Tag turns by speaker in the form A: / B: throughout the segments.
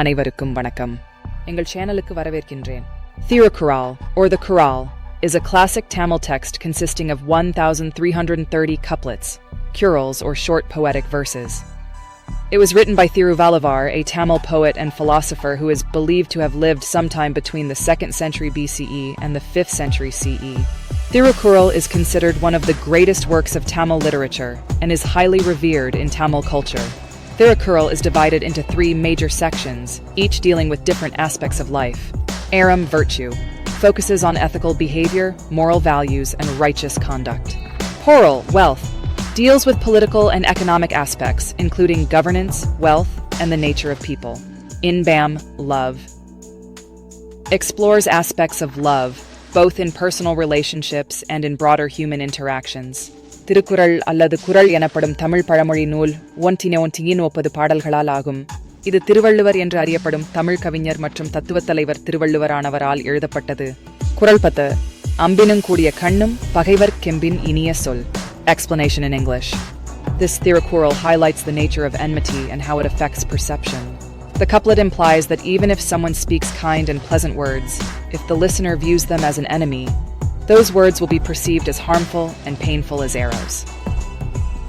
A: அனைவருக்கும் வணக்கம் எங்கள் சேனலுக்கு வரவேற்கின்றேன் Thirukural, or the Kural, is a classic Tamil text consisting of 1,330 couplets, curals or short poetic verses. It was written by Thiruvalavar, a Tamil poet and philosopher who is believed to have lived sometime between the 2nd century BCE and the 5th century CE. Thirukural is considered one of the greatest works of Tamil literature and is highly revered in Tamil culture. Thirukural is divided into three major sections, each dealing with different aspects of life. Aram Virtue focuses on ethical behavior, moral values, and righteous conduct. Poral Wealth deals with political and economic aspects, including governance, wealth, and the nature of people. Inbam Love explores aspects of love, both in personal relationships and in broader human interactions. Thirukkural அல்லது குரல் எனப்படும் தமிழ் பழமொழி நூல் ஒன்றின ஒன்றியின் ஒப்பது பாடல்களால் ஆகும் இது திருவள்ளுவர் என்று அறியப்படும் தமிழ் கவிஞர் மற்றும் தத்துவத் தலைவர் திருவள்ளுவரானவரால் எழுதப்பட்டது குரல் பத்து அம்பினும் கூடிய கண்ணும் பகைவர் கெம்பின் இனிய சொல் Explanation in English. This Thirukural highlights the nature of enmity and how it affects perception. The couplet implies that even if someone speaks kind and pleasant words, if the listener views them as an enemy, those words will be perceived as harmful and painful as arrows.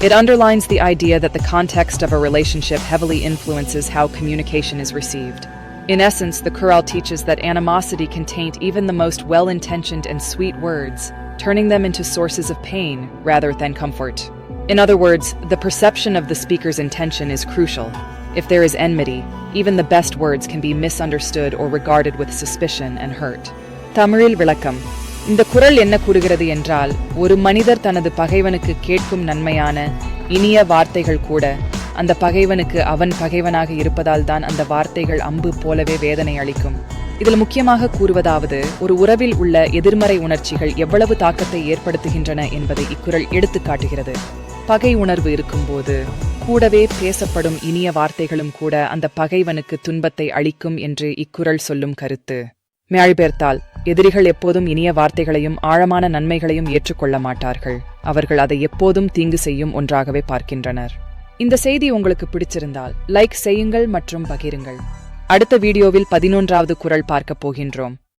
A: It underlines the idea that the context of a relationship heavily influences how communication is received. In essence, the Kural teaches that animosity can taint even the most well intentioned and sweet words, turning them into sources of pain rather than comfort. In other words, the perception of the speaker's intention is crucial. If there is enmity, even the best words can be misunderstood or regarded with suspicion and hurt. Tamril Rilakam, இந்த குறள் என்ன கூறுகிறது என்றால் ஒரு மனிதர் தனது பகைவனுக்கு கேட்கும் நன்மையான இனிய வார்த்தைகள் கூட அந்த பகைவனுக்கு அவன் பகைவனாக இருப்பதால் தான் அந்த வார்த்தைகள் அம்பு போலவே வேதனை அளிக்கும். இதில் முக்கியமாக கூறுவதாவது ஒரு உறவில் உள்ள எதிர்மறை உணர்ச்சிகள் எவ்வளவு தாக்கத்தை ஏற்படுத்துகின்றன என்பதை இக்குரல் எடுத்து காட்டுகிறது. பகை உணர்வு இருக்கும்போது கூடவே பேசப்படும் இனிய வார்த்தைகளும் கூட அந்த பகைவனுக்கு துன்பத்தை அளிக்கும் என்று இக்குரல் சொல்லும் கருத்து. மேழ்பேர்த்தால் எதிரிகள் எப்போதும் இனிய வார்த்தைகளையும் ஆழமான நன்மைகளையும் ஏற்றுக்கொள்ள மாட்டார்கள். அவர்கள் அதை எப்போதும் தீங்கு செய்யும் ஒன்றாகவே பார்க்கின்றனர். இந்த செய்தி உங்களுக்கு பிடிச்சிருந்தால் லைக் செய்யுங்கள் மற்றும் பகிருங்கள். அடுத்த வீடியோவில் பதினொன்றாவது குரல் பார்க்கப் போகின்றோம்.